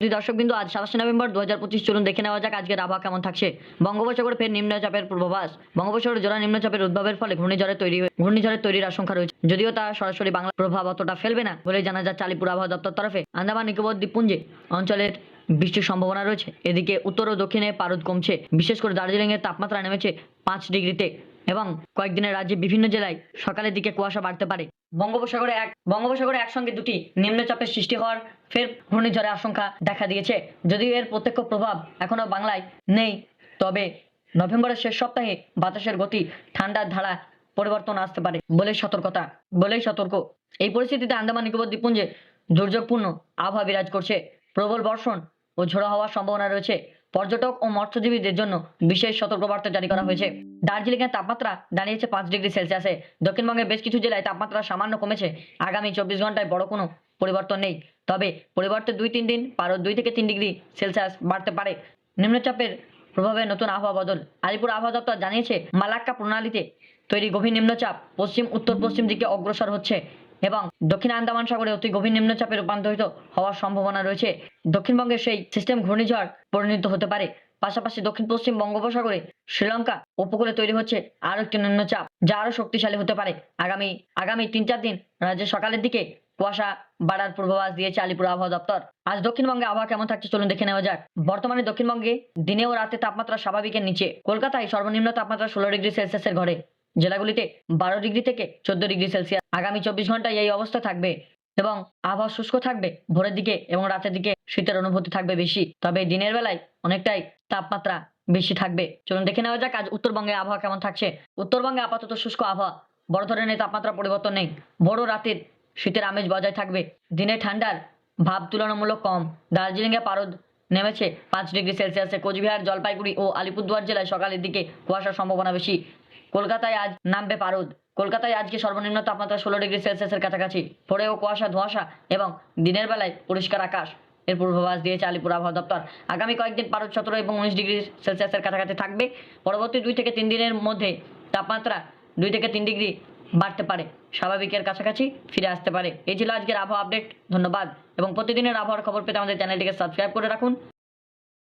দুই দর্শক বিন্দু আজ সাতাশে নভেম্বর দু হাজার পঁচিশ চলুন দেখে নেওয়া যাক আজকের আবহাওয়া কেমন থাকছে। বঙ্গোপসাগরে ফের নিম্নচাপের পূর্বাভাস। বঙ্গোপসাগরে জোড়া নিম্নচাপের উদ্ভবের ফলে ঘূর্ণিঝড়ের তৈরি ঘূর্ণিঝড়ের তৈরির আশঙ্কা রয়েছে। যদিও তা সরাসরি বাংলা প্রভাব অতটা ফেলবে না বলে জানা যাচ্ছে চালিপুর আবহাওয়া দপ্তর তরফে আন্দামান নিকোবর দ্বীপপুঞ্জে অঞ্চলের বৃষ্টির সম্ভাবনা রয়েছে। এদিকে উত্তর ও দক্ষিণে পারদ কমছে। বিশেষ করে দার্জিলিং এর তাপমাত্রা নেমেছে পাঁচ ডিগ্রিতে এবং কয়েকদিনের রাজ্যে বিভিন্ন জেলায় সকালের দিকে কুয়াশা বাড়তে পারে। বঙ্গোপসাগরে এক, বঙ্গোপসাগরে একসঙ্গে দুটি নিম্নচাপের সৃষ্টি হওয়ার ফের ঘূর্ণিঝড়ের আশঙ্কা দেখা দিয়েছে। যদিও এর প্রত্যক্ষ প্রভাব এখনও বাংলায় নেই, তবে নভেম্বরের শেষ সপ্তাহে বাতাসের গতি ঠান্ডার ধারা পরিবর্তন আসতে পারে বলেই সতর্কতা, বলেই সতর্ক। এই পরিস্থিতিতে আন্দামান নিকোবর দ্বীপপুঞ্জে দুর্যোগপূর্ণ আবহাওয়া বিরাজ করছে। প্রবল বর্ষণ ও ঝোড়ো হওয়ার সম্ভাবনা রয়েছে। পর্যটক ও মৎস্যজীবীদের জন্য বিশেষ সতর্কবার্তা জারি করা হয়েছে। দার্জিলিং এর তাপমাত্রা দাঁড়িয়েছে পাঁচ ডিগ্রি সেলসিয়াসে। দক্ষিণবঙ্গের বেশ কিছু জেলায় তাপমাত্রা সামান্য কমেছে। আগামী চব্বিশ ঘন্টায় বড় কোনো পরিবর্তন নেই। তবে পরিবর্তে দুই তিন দিন পারো দুই থেকে তিন ডিগ্রি সেলসিয়াস বাড়তে পারে। নিম্নচাপের প্রভাবে নতুন আবহাওয়া বদল। আলিপুর আবহাওয়া দপ্তর জানিয়েছে, মালাক্কা প্রণালীতে তৈরি গভীর নিম্নচাপ পশ্চিম উত্তর পশ্চিম দিকে অগ্রসর হচ্ছে। এবং দক্ষিণ আন্দামান সাগরে অতি গভীর নিম্নচাপে রূপান্তরিত হওয়ার সম্ভাবনা রয়েছে। দক্ষিণবঙ্গের সেই সিস্টেম ঘূর্ণিঝড় পরিণত হতে পারে। পাশাপাশি দক্ষিণ পশ্চিম বঙ্গোপসাগরে শ্রীলঙ্কা উপকূলে তৈরি হচ্ছে আরও একটি নিম্নচাপ, যা আরও শক্তিশালী হতে পারে। আগামী আগামী তিন চার দিন রাজ্যের সকালের দিকে কুয়াশা বাড়ার পূর্বাভাস দিয়েছে আলিপুর আবহাওয়া দপ্তর। আজ দক্ষিণবঙ্গে আবহাওয়া কেমন থাকছে চলুন দেখে নেওয়া যাক। বর্তমানে দক্ষিণবঙ্গে দিনে ও রাতে তাপমাত্রা স্বাভাবিকের নিচে। কলকাতায় সর্বনিম্ন তাপমাত্রা ষোলো ডিগ্রি সেলসিয়াসের ঘরে। জেলাগুলিতে বারো ডিগ্রি থেকে চোদ্দ ডিগ্রি সেলসিয়াস। আগামী চব্বিশ ঘন্টায় এই অবস্থা থাকবে এবং আবহাওয়া শুষ্ক থাকবে, ভোরের দিকে এবং রাতের দিকে শীতের অনুভূতি থাকবে বেশি। তবে দিনের বেলায় অনেকটাই তাপমাত্রা বেশি থাকবে। চলুন দেখে নেওয়া যাক, আজ উত্তরবঙ্গে আবহাওয়া কেমন থাকছে। উত্তরবঙ্গে আপাতত শুষ্ক আবহাওয়া। বড় ধরনের তাপমাত্রা পরিবর্তন নেই। বড় রাতের শীতের আমেজ বজায় থাকবে। দিনে ঠান্ডার ভাব তুলনামূলক কম। দার্জিলিংয়ে পারদ নেমেছে পাঁচ ডিগ্রি সেলসিয়াসে। কোচবিহার, জলপাইগুড়ি ও আলিপুরদুয়ার জেলায় সকালের দিকে কুয়াশার সম্ভাবনা বেশি। কলকাতায় আজ নামবে পারদ। কলকাতায় আজকে সর্বনিম্ন তাপমাত্রা ষোলো ডিগ্রি সেলসিয়াসের কাছাকাছি? ভোরেও কুয়াশা, ধোঁয়াশা এবং দিনের বেলায় পরিষ্কার আকাশ। এর পূর্বাভাস দিয়েছে আলিপুর আবহাওয়া দপ্তর। আগামী কয়েকদিন পারদ সতেরো এবং উনিশ ডিগ্রি সেলসিয়াসের কাছাকাছি থাকবে। পরবর্তী দুই থেকে তিন দিনের মধ্যে তাপমাত্রা দুই থেকে তিন ডিগ্রি বাড়তে পারে। স্বাভাবিকের কাছাকাছি ফিরে আসতে পারে। এই ছিল আজকের আবহাওয়া আপডেট। ধন্যবাদ এবং প্রতিদিনের আবহাওয়ার খবর পেতে আমাদের চ্যানেলটিকে সাবস্ক্রাইব করে রাখুন।